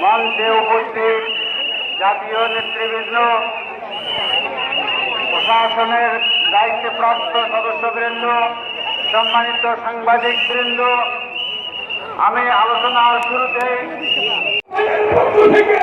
মঞ্চে উপস্থিত জাতীয় নেতৃবৃন্দ প্রশাসনের দায়িত্বপ্রাপ্ত সদস্যবৃন্দ সম্মানিত সাংবাদিকবৃন্দ আমি আলোচনার শুরুতে থেকে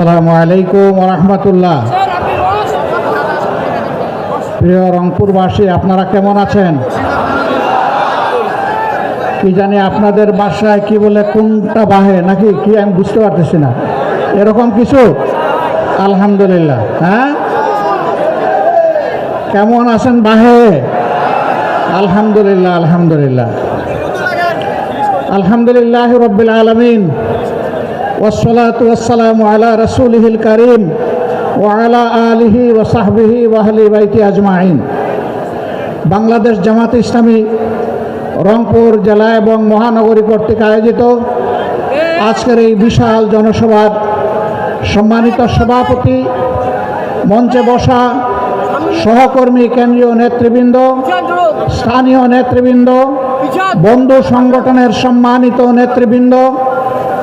আসসালামু আলাইকুম রহমতুল্লাহ। প্রিয় রংপুরবাসী, আপনারা কেমন আছেন? কি জানি আপনাদের বাসায় কি বলে কোনটা বাহে, নাকি কি আমি বুঝতে পারতেছি না। এরকম কিছু? আলহামদুলিল্লাহ হ্যাঁ? কেমন আছেন বাহে? আলহামদুলিল্লাহ আলহামদুলিল্লাহ। আলহামদুলিল্লাহ রব্বিল আলমিন। والصلاة والسلام على رسوله الكريم وعلى آله وصحبه وأهل بيته أجمعين বাংলাদেশ জামাত ইসলামী রংপুর জেলা এবং মহানগরী কর্তৃক আয়োজিত আজকের এই বিশাল জনসভার সম্মানিত সভাপতি মঞ্চে বসা সহকর্মী কেন্দ্রীয় নেতৃবৃন্দ স্থানীয় নেতৃবৃন্দ বন্ধু সংগঠনের সম্মানিত নেতৃবৃন্দ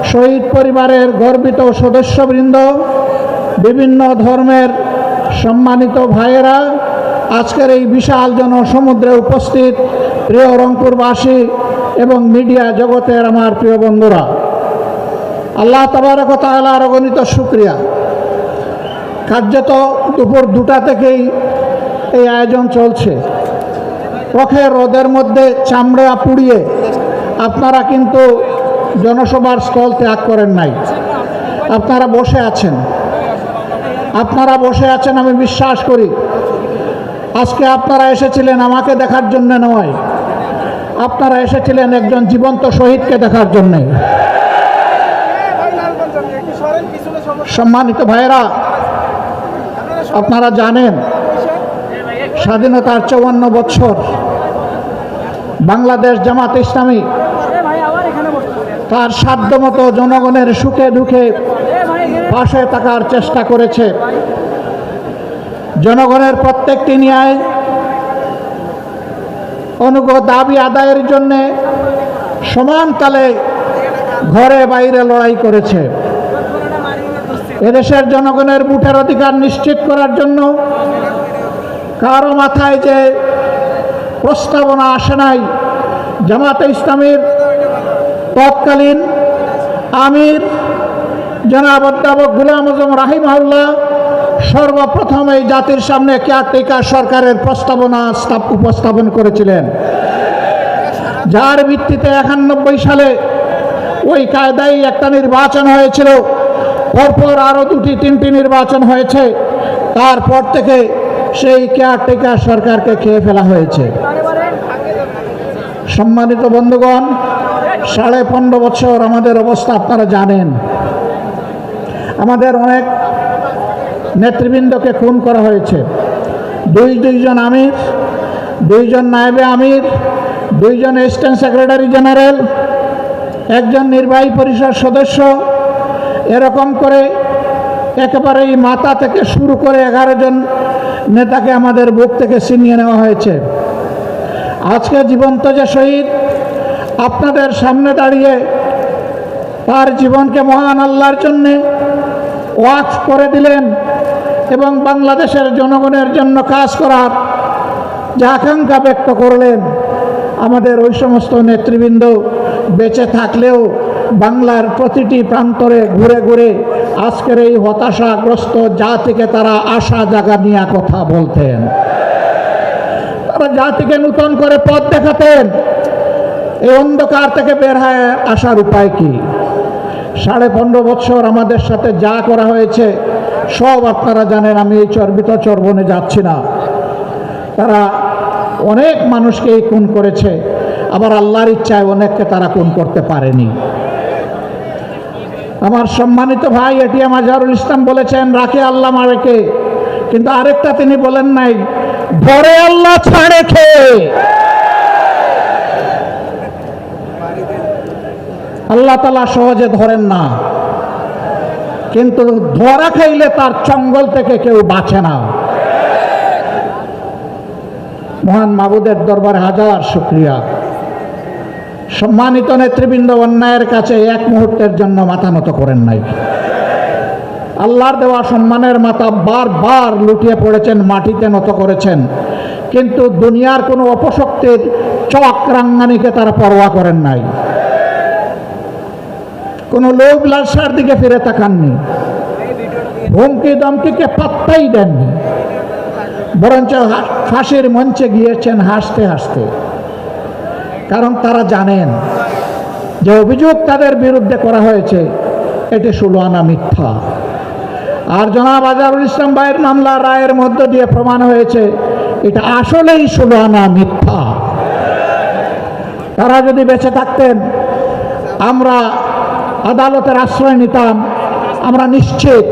শহীদ পরিবারের গর্বিত সদস্যবৃন্দ, বিভিন্ন ধর্মের সম্মানিত ভাইয়েরা, আজকের এই বিশাল জনসমুদ্রে উপস্থিত প্রিয় রংপুরবাসী এবং মিডিয়া জগতের আমার প্রিয় বন্ধুরা। আল্লাহ তবারক তালার অগণিত শুক্রিয়া। কার্যত দুপুর দুটা থেকেই এই আয়োজন চলছে। পক্ষে রোদের মধ্যে চামড়া পুড়িয়ে আপনারা কিন্তু জনসভার স্থল ত্যাগ করেন নাই। আপনারা বসে আছেন। আপনারা বসে আছেন, আমি বিশ্বাস করি। আজকে আপনারা এসেছিলেন আমাকে দেখার জন্য নয়। আপনারা এসেছিলেন একজন জীবন্ত শহীদকে দেখার জন্যে। সম্মানিত ভাইয়েরা, আপনারা জানেন, স্বাধীনতার চৌয়ান্ন বছর বাংলাদেশ জামাত ইসলামী তার সাধ্যমতো জনগণের সুখে দুঃখে পাশে থাকার চেষ্টা করেছে। জনগণের প্রত্যেকটি ন্যায় অনুগ দাবি আদায়ের জন্যে সমান তালে ঘরে বাইরে লড়াই করেছে। এদেশের জনগণের বুটের অধিকার নিশ্চিত করার জন্য কারও মাথায় যে প্রস্তাবনা আসে নাই, জামাতে ইসলামীর তৎকালীন আমির জনাব অধ্যাপক গুলাম আজম রাহিমাহুল্লাহ সর্বপ্রথম এই জাতির সামনে কেয়ারটেকার সরকারের প্রস্তাবনা স্থাপ- উপস্থাপন করেছিলেন। যার ভিত্তিতে একানব্বই সালে ওই কায়দায় একটা নির্বাচন হয়েছিল, পরপর আরও দুটি, তিনটি নির্বাচন হয়েছে। তারপর থেকে সেই কেয়ারটেকার সরকারকে খেয়ে ফেলা হয়েছে। সম্মানিত বন্ধুগণ সাড়ে পনেরো বছর আমাদের অবস্থা আপনারা জানেন। আমাদের অনেক নেতৃবৃন্দকে খুন করা হয়েছে। দুই দুইজন আমির, দুইজন নায়েবে আমির, দুইজন অ্যাসিস্ট্যান্ট সেক্রেটারি জেনারেল একজন নির্বাহী পরিষদ সদস্য, এরকম করে একেবারেই মাতা থেকে শুরু করে এগারো জন নেতাকে আমাদের বুক থেকে ছিনিয়ে নেওয়া হয়েছে। আজকে জীবন্ত যে শহীদ আপনাদের সামনে দাঁড়িয়ে তার জীবনকে মহান আল্লাহর জন্যে ওয়াক করে দিলেন এবং বাংলাদেশের জনগণের জন্য কাজ করার যে আকাঙ্ক্ষা ব্যক্ত করলেন, আমাদের ওই সমস্ত নেতৃবৃন্দ বেঁচে থাকলেও বাংলার প্রতিটি প্রান্তরে ঘুরে ঘুরে আজকের এই হতাশাগ্রস্ত জাতিকে তারা আশা জাগা নিয়ে কথা বলতেন। তারা জাতিকে নূতন করে পথ দেখাতেন। এই অন্ধকার থেকে বের হয়ে আসার উপায় কি? সাড়ে পনেরো বছর আমাদের সাথে যা করা হয়েছে, সব আপনারা জানেন, আমি এই চর্বিত চর্বনে যাচ্ছি না। তারা অনেক মানুষকে এই খুন করেছে, আবার আল্লাহর ইচ্ছায় অনেককে তারা খুন করতে পারেনি। আমার সম্মানিত ভাই এটিএম আজহারুল ইসলাম বলেছেন, রাখে আল্লাহ মারেকে। কিন্তু আরেকটা তিনি বলেন নাই ধরে আল্লাহ ছাড়ে খেয়ে আল্লাহ তালা সহজে ধরেন না। কিন্তু ধরা খাইলে তার চঙ্গল থেকে কেউ বাঁচে না। মহান মাবুদের দরবারে হাজার শুক্রিয়া। সম্মানিত নেতৃবৃন্দ, অন্যায়ের কাছে এক মুহূর্তের জন্য মাথা নত করেন নাই। আল্লাহর দেওয়া সম্মানের মাথা বারবার লুটিয়ে পড়েছেন, মাটিতে নত করেছেন। কিন্তু দুনিয়ার কোনো অপশক্তির চক্রাঙ্গানিকে তারা পরোয়া করেন নাই। কোনো লোক লালসার দিকে ফিরে তাকাননি। হুমকি দমকিকে পাত্তাই দেননি। বরঞ্চ ফাঁসির মঞ্চে গিয়েছেন হাসতে হাসতে। কারণ তারা জানেন যে অভিযোগ তাদের বিরুদ্ধে করা হয়েছে, এটি ষোলো মিথ্যা। আর জনাব আজারুল ইসলাম ভাইয়ের মামলা রায়ের মধ্য দিয়ে প্রমাণ হয়েছে, এটা আসলেই ষোলো মিথ্যা। তারা যদি বেঁচে থাকতেন, আমরা আদালতের আশ্রয় নিতাম, আমরা নিশ্চিত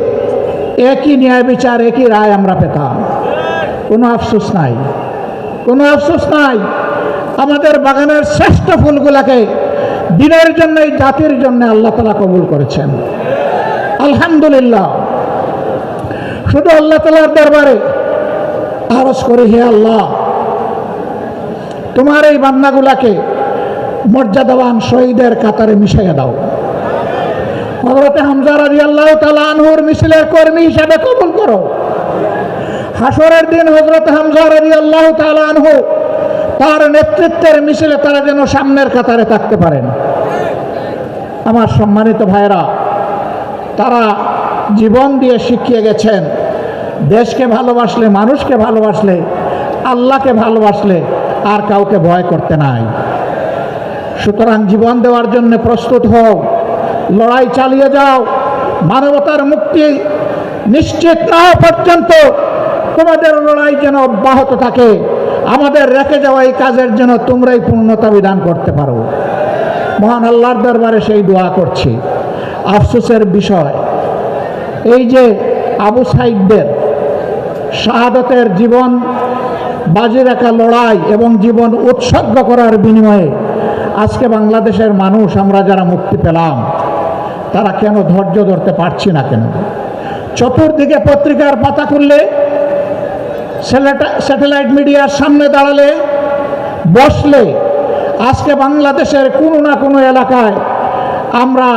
একই ন্যায় বিচার, একই রায় আমরা পেতাম। কোনো আফসোস নাই। কোনো আফসোস নাই। আমাদের বাগানের শ্রেষ্ঠ ফুলগুলাকে দিনের জন্য, জাতির জন্য আল্লাহ তালা কবুল করেছেন। আলহামদুলিল্লাহ। শুধু আল্লাহ তালার দরবারে আরজ করি, হে আল্লাহ, তোমার এই বান্নাগুলাকে মর্যাদাবান শহীদের কাতারে মিশাইয়া দাও। হজরতে হামজা রাজি আল্লাহ তালা আনহুর মিছিলের কর্মী হিসাবে কবুল করো। হাসরের দিন হজরত হামজা রাজি আল্লাহ তালা আনহু তার নেতৃত্বের মিছিলে তারা যেন সামনের কাতারে থাকতে পারেন। আমার সম্মানিত ভাইরা তারা জীবন দিয়ে শিখিয়ে গেছেন, দেশকে ভালোবাসলে, মানুষকে ভালোবাসলে, আল্লাহকে ভালোবাসলে আর কাউকে ভয় করতে নাই। সুতরাং জীবন দেওয়ার জন্য প্রস্তুত হও। লড়াই চালিয়ে যাও। মানবতার মুক্তি নিশ্চিত না পর্যন্ত তোমাদের লড়াই যেন অব্যাহত থাকে। আমাদের রেখে যাওয়া এই কাজের জন্য তোমরাই পূর্ণতা বিধান করতে পারো। মহান আল্লাহর দরবারে সেই দোয়া করছি। আফসোসের বিষয়, এই যে আবু সাইদদের শাহাদতের জীবন, বাজি রাখা লড়াই এবং জীবন উৎসর্গ করার বিনিময়ে আজকে বাংলাদেশের মানুষ, আমরা যারা মুক্তি পেলাম তারা কেন ধৈর্য ধরতে পারছি না কেন? চতুর্দিকে পত্রিকার পাতা খুললে স্যাটেলাইট মিডিয়ার সামনে দাঁড়ালে, বসলে, আজকে বাংলাদেশের কোনো না কোনো এলাকায় আমরা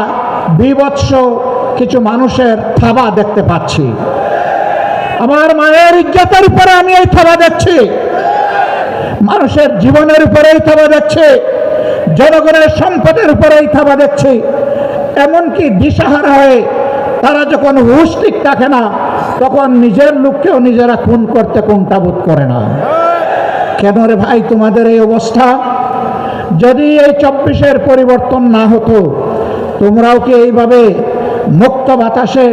বিভৎস কিছু মানুষের থাবা দেখতে পাচ্ছি। আমার মায়ের ইজ্জতের উপরে আমি এই থাবা দেখছি। মানুষের জীবনের উপরে এই থাবা দেখছি। জনগণের সম্পদের উপরে এই থাবা দেখছি। এমনকি দিশাহারা হয়ে তারা যখন হুশ ঠিক থাকে না, তখন নিজের লোককেও নিজেরা খুন করতে কোনটা বোধ করে না। কেন রে ভাই তোমাদের এই অবস্থা? যদি এই চব্বিশের পরিবর্তন না হতো, তোমরাও কি এইভাবে মুক্ত বাতাসে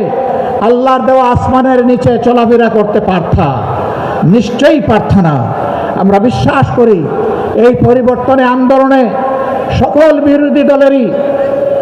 আল্লাহর দেওয়া আসমানের নিচে চলাফেরা করতে পারতা? নিশ্চয়ই পারত না। আমরা বিশ্বাস করি, এই পরিবর্তনে, আন্দোলনে সকল বিরোধী দলেরই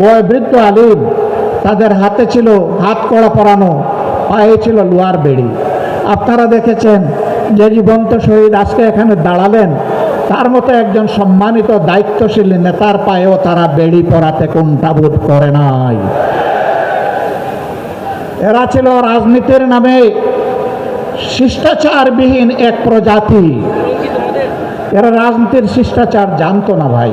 বয়বৃদ্ধ আলিম, তাদের হাতে ছিল হাত কড়া পরানো, পায়ে ছিল লোয়ার বেড়ি। আপনারা দেখেছেন যে জীবন্ত শহীদ আজকে এখানে দাঁড়ালেন, তার মতো একজন সম্মানিত দায়িত্বশীল নেতার পায়েও তারা বেড়ি পরাতে কোনটা বোধ করে নাই। এরা ছিল রাজনীতির নামে শিষ্টাচারবিহীন এক প্রজাতি। এরা রাজনীতির শিষ্টাচার জানতো না ভাই।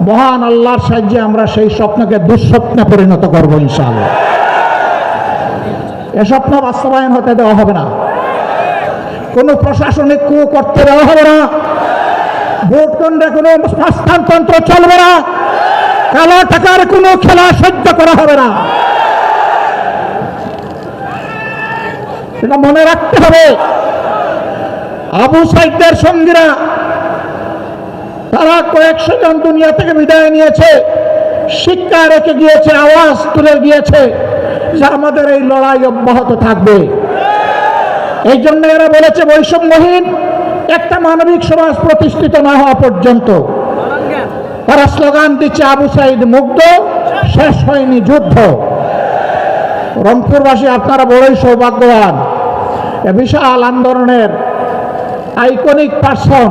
মহান আল্লাহর সাহায্যে আমরা সেই স্বপ্নকে দুঃস্বপ্নে পরিণত করব ইনশাআল্লাহ। এ স্বপ্ন বাস্তবায়ন হতে দেওয়া হবে না। কোনো প্রশাসনিক কু করতে দেওয়া হবে না। ভোট কেন্দ্রে কোনো স্থানতন্ত্র চলবে না। কালো টাকার কোনো খেলা সহ্য করা হবে না। এটা মনে রাখতে হবে। আবু সাইদদের সঙ্গীরা তারা কয়েকশো জন দুনিয়া থেকে বিদায় নিয়েছে। শিক্ষা রেখে গিয়েছে, আওয়াজ তুলে গিয়েছে যে আমাদের এই লড়াই অব্যাহত থাকবে। এই জন্য এরা বলেছে, বৈষম্যহীন একটা মানবিক সমাজ প্রতিষ্ঠিত না হওয়া পর্যন্ত। তারা স্লোগান দিচ্ছে, আবু সাইদ মুগ্ধ, শেষ হয়নি যুদ্ধ। রংপুরবাসী, আপনারা বড়ই সৌভাগ্যবান। বিশাল আন্দোলনের আইকনিক পার্সন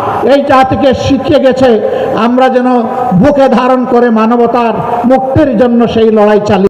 এই থেকে শিখে গেছে, আমরা যেন বুকে ধারণ করে মানবতার মুক্তির জন্য সেই লড়াই চালিয়ে